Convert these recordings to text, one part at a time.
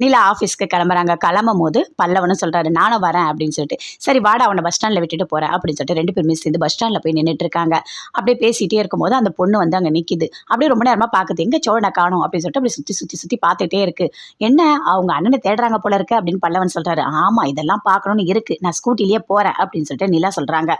நிலா ஆஃபீஸ்க்கு கிளம்புறாங்க. கிளம்பும் போது பல்லவனும் சொல்கிறாரு நானும் வரேன் அப்படின்னு சொல்லிட்டு. சரி வாடா அவனை பஸ் ஸ்டாண்டில் விட்டுட்டு போகிறேன் அப்படின்னு சொல்லிட்டு ரெண்டு பேருமே சேர்ந்து பஸ் ஸ்டாண்டில் போய் நின்றுட்டு இருக்காங்க அப்படியே பேசிகிட்டே இருக்கும்போது அந்த பொண்ணு வந்து அங்கே நிற்கிது அப்படியே ரொம்ப நேரமாக பார்க்குது எங்கே சோழனை காணும்? அப்படின்னு சொல்லிட்டு அப்படியே சுற்றி சுற்றி சுற்றி பார்த்துட்டே இருக்கு. என்ன? அவங்க அண்ணனை தேடுறாங்க போல இருக்கு அப்படின்னு பல்லவன் சொல்கிறாரு ஆமாம் இதெல்லாம் பார்க்கணும்னு இருக்குது நான் ஸ்கூட்டிலேயே போகிறேன் அப்படின்னு சொல்லிட்டு நிலா சொல்கிறாங்க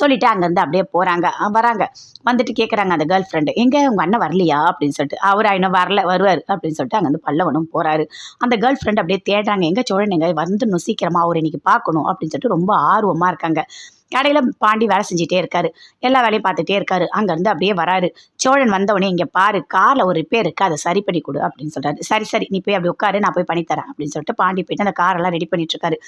சொல்லிட்டு அங்கேருந்து அப்படியே போகிறாங்க வராங்க. வந்துட்டு கேட்குறாங்க அந்த கேர்ள் ஃப்ரெண்டு எங்கே? உங்கள் அண்ணன் வரலையா? அப்படின்னு சொல்லிட்டு. அவர் இன்னும் வரல. வருவார் அப்படின்னு சொல்லிட்டு அங்கேருந்து பல்லவனும் போகிறாரு அந்த கேர்ள் ஃப்ரெண்ட் அப்படியே தேடுறாங்க. எங்கே சோழன் எங்கே வந்துடணும் சீக்கிரமா அவர் இன்னைக்கு பார்க்கணும் அப்படின்னு சொல்லிட்டு ரொம்ப ஆர்வமாக இருக்காங்க. கடையில் பாண்டி வேலை செஞ்சுட்டே இருக்காரு. எல்லா வேலையும் பார்த்துட்டே இருக்காரு. அங்கேருந்து அப்படியே வராரு. சோழன் வந்தவொடனே இங்கே பாரு காரில் ஒரு ரிப்பேர் இருக்குது அதை சரி பண்ணி கொடு அப்படின்னு சொல்கிறாரு சரி சரி. நீ போய் அப்படி உட்காரு. நான் போய் பண்ணித்தரேன் அப்படின்னு சொல்லிட்டு பாண்டி போயிட்டு அந்த காரெல்லாம் ரெடி பண்ணிட்டு இருக்காரு.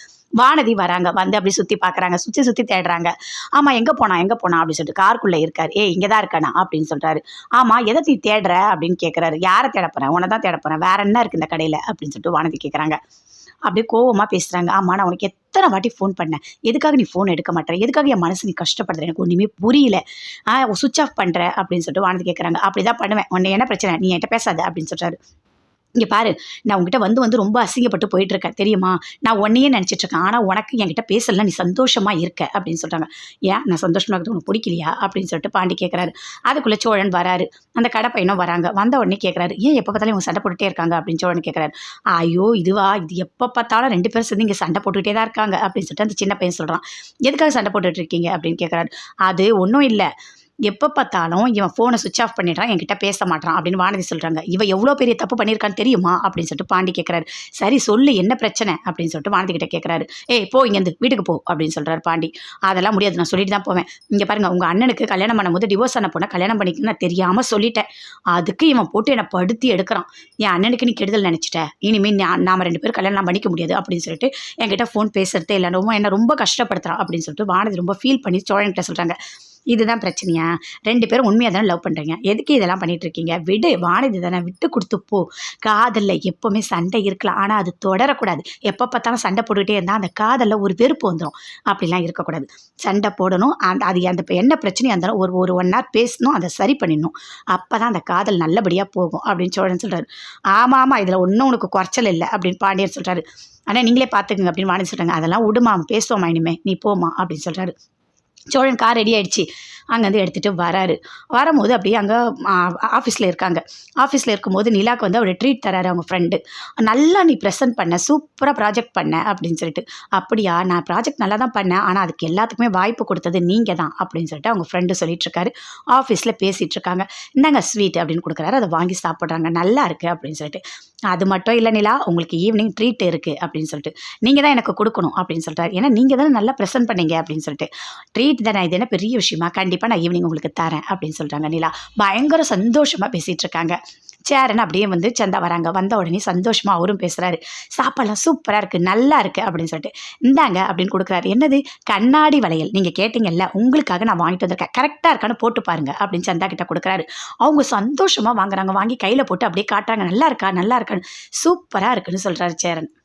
வானதி வராங்க. வந்து அப்படி சுற்றி பார்க்குறாங்க. சுற்றி சுற்றி தேடுறாங்க. ஆமாம் எங்கே போனா எங்கே போனா? அப்படின்னு சொல்லிட்டு காருக்குள்ளே இருக்காரு. ஏ இங்கே தான் இருக்கானா? அப்படின்னு சொல்கிறாரு ஆமாம் எதை நீ தேடுற? அப்படின்னு கேட்குறாரு யாரை தேட போகிறேன் உன்னை தான் தேட போகிறேன் வேற என்ன இருக்குது இந்த கடையில்? அப்படின்னு சொல்லிட்டு வானதி கேட்குறாங்க அப்படியே கோவமாக பேசுகிறாங்க ஆமாம் நான் உனக்கு எத்தனை வாட்டி ஃபோன் பண்ணேன். எதுக்காக நீ ஃபோன் எடுக்க மாட்டேற? எதுக்காக என் மனசு நீ கஷ்டப்படுற எனக்கு ஒன்றுமே புரியல. ஆ சுவிச் ஆஃப் பண்ணுற அப்படின்னு சொல்லிட்டு வானதி கேட்குறாங்க அப்படி தான் பண்ணுவேன். உன்னை என்ன பிரச்சனை? நீ என்கிட்ட பேசாத அப்படின்னு சொல்கிறாரு இங்கே பாரு நான் உங்ககிட்ட வந்து வந்து ரொம்ப அசிங்கப்பட்டு போயிட்டுருக்கேன் தெரியுமா? நான் உன்னையே நினச்சிட்ருக்கேன் ஆனால் உனக்கு என்கிட்ட பேசலாம் நீ சந்தோஷமாக இருக்க அப்படின்னு சொல்கிறாங்க ஏன்? நான் சந்தோஷமாக இருக்கிறது உனக்கு பிடிக்கலையா? அப்படின்னு சொல்லிட்டு பாண்டி கேட்குறாரு அதுக்குள்ளே சோழன் வராரு. அந்த கடை பையனும் வராங்க. வந்த உடனே கேட்குறாரு ஏன் எப்போ பார்த்தாலும் இவங்க சண்டை போட்டுகிட்டே இருக்காங்க? அப்படின்னு சோழன் கேட்குறாரு ஐயோ இதுவா? இது எப்போ பார்த்தாலும் ரெண்டு பேரும் சேர்ந்து இங்கே சண்டை போட்டுக்கிட்டே தான் இருக்காங்க. அப்படின்னு சொல்லிட்டு அந்த சின்ன பையன் சொல்கிறான் எதுக்காக சண்டை போட்டுட்ருக்கீங்க அப்படின்னு கேட்குறாரு அது ஒன்றும் இல்லை. எப்போ பார்த்தாலும் இவன் ஃபோனை சுவிச் ஆஃப் பண்ணிடுறான் என்கிட்ட பேச மாட்டான் அப்படின்னு வானதி சொல்கிறாங்க இவன் எவ்வளோ பெரிய தப்பு பண்ணியிருக்கான்னு தெரியுமா? அப்படின்னு சொல்லிட்டு பாண்டி கேட்குறாரு சரி சொல்லு என்ன பிரச்சனை? அப்படின்னு சொல்லிட்டு வானதி கிட்ட கேட்குறாரு ஏய் போ இங்கேருந்து வீட்டுக்கு போ அப்படின்னு சொல்கிறாரு பாண்டி. அதெல்லாம் முடியாது நான் சொல்லிட்டு தான் போவேன். இங்கே பாருங்க உங்கள் அண்ணனுக்கு கல்யாணம் பண்ணும்போது டிவோர்ஸ் ஆன போனால் கல்யாணம் பண்ணிக்க நான் தெரியாமல் சொல்லிட்டேன். அதுக்கு இவன் போட்டு என்னை படுத்தி எடுக்கிறான். என் அண்ணனுக்கு நீ கெடுதல் நினச்சிட்டேன் இனிமேல் நான் நாம ரெண்டு பேரும் கல்யாணம் பண்ணிக்க முடியாது அப்படின்னு சொல்லிட்டு என்கிட்ட ஃபோன் பேசுறதே இல்லை. ரொம்ப என்ன ரொம்ப கஷ்டப்படுத்துறான் அப்படின்னு சொல்லிட்டு வானதி ரொம்ப ஃபீல் பண்ணி சோழன்கிட்ட சொல்கிறாங்க இதுதான் பிரச்சனையா? ரெண்டு பேரும் உண்மையாக தானே லவ் பண்ணுறீங்க எதுக்கு இதெல்லாம் பண்ணிட்டு இருக்கீங்க விடு வானதி தானே விட்டு கொடுத்து போ. காதலில் எப்போவுமே சண்டை இருக்கலாம். ஆனால் அது தொடரக்கூடாது. எப்போ பார்த்தாலும் சண்டை போட்டுக்கிட்டே இருந்தால் அந்த காதலில் ஒரு வெறுப்பு வந்துடும் அப்படிலாம் இருக்கக்கூடாது. சண்டை போடணும். அந்த அது அந்த என்ன பிரச்சனையாக இருந்தாலும் ஒரு ஒரு ஒன் ஹவர் பேசணும். அதை சரி பண்ணிடணும். அப்போ தான் அந்த காதல் நல்லபடியாக போகும் அப்படின்னு சோழன் சொல்கிறாரு ஆமாம் ஆமாம் இதில் ஒன்றும் உனக்கு குறைச்சல் இல்லை அப்படின்னு பாண்டியன் சொல்கிறாரு ஆனால் நீங்களே பார்த்துக்குங்க அப்படின்னு வாணி சொல்கிறாங்க அதெல்லாம் விடுமா பேசுவோமா இனிமே. நீ போமா அப்படின்னு சொல்கிறாரு சோழன் கார் ரெடி ஆயிடுச்சு. அங்கேருந்து எடுத்துகிட்டு வராரு. வரும்போது அப்படியே அங்கே ஆஃபீஸில் இருக்காங்க. ஆஃபீஸில் இருக்கும்போது நிலாக்கு வந்து அவர் ட்ரீட் தராரு அவங்க ஃப்ரெண்டு நல்லா நீ ப்ரெசென்ட் பண்ண சூப்பராக ப்ராஜெக்ட் பண்ண அப்படின்னு சொல்லிட்டு. அப்படியா நான் ப்ராஜெக்ட் நல்லா தான் பண்ணேன். ஆனால் அதுக்கு எல்லாத்துக்குமே வாய்ப்பு கொடுத்தது நீங்கள் தான். அப்படின்னு சொல்லிட்டு அவங்க ஃப்ரெண்டு சொல்லிட்டு இருக்காரு. ஆஃபீஸில் பேசிகிட்டு இருக்காங்க. இந்தாங்க ஸ்வீட் அப்படின்னு கொடுக்குறாரு. அதை வாங்கி சாப்பிட்றாங்க. நல்லா இருக்குது அப்படின்னு சொல்லிட்டு. அது மட்டும் இல்லை நிலா உங்களுக்கு ஈவினிங் ட்ரீட் இருக்குது அப்படின்னு சொல்லிட்டு. நீங்கள் தான் எனக்கு கொடுக்கணும். அப்படின்னு சொல்கிறாரு ஏன்னா நீங்கள் தானே நல்லா ப்ரெசென்ட் பண்ணீங்க. அப்படின்னு சொல்லிட்டு. ட்ரீட் தானே? இது என்ன பெரிய விஷயமா? கண்டிப்பாக நான் ஈவினிங் உங்களுக்கு தரேன் அப்படின்னு சொல்கிறாங்க நிலா. பயங்கர சந்தோஷமாக பேசிகிட்டு இருக்காங்க. சேரன் அப்படியே வந்து சந்தா வராங்க. வந்த உடனே சந்தோஷமாக அவரும் பேசுகிறாரு சாப்பாடெலாம் சூப்பராக இருக்குது நல்லா இருக்குது அப்படின்னு சொல்லிட்டு. இந்தாங்க அப்படின்னு கொடுக்குறாரு. என்னது? கண்ணாடி வளையல். நீங்கள் கேட்டிங்கல்ல உங்களுக்காக நான் வாங்கிட்டு வந்திருக்கேன். கரெக்டாக இருக்கான்னு போட்டு பாருங்க அப்படின்னு சந்தா கிட்ட கொடுக்குறாரு. அவங்க சந்தோஷமாக வாங்குறாங்க. வாங்கி கையில் போட்டு அப்படியே காட்டுறாங்க. நல்லா இருக்கா? நல்லா இருக்கான்னு. சூப்பராக இருக்குன்னு சொல்கிறாரு சேரன்.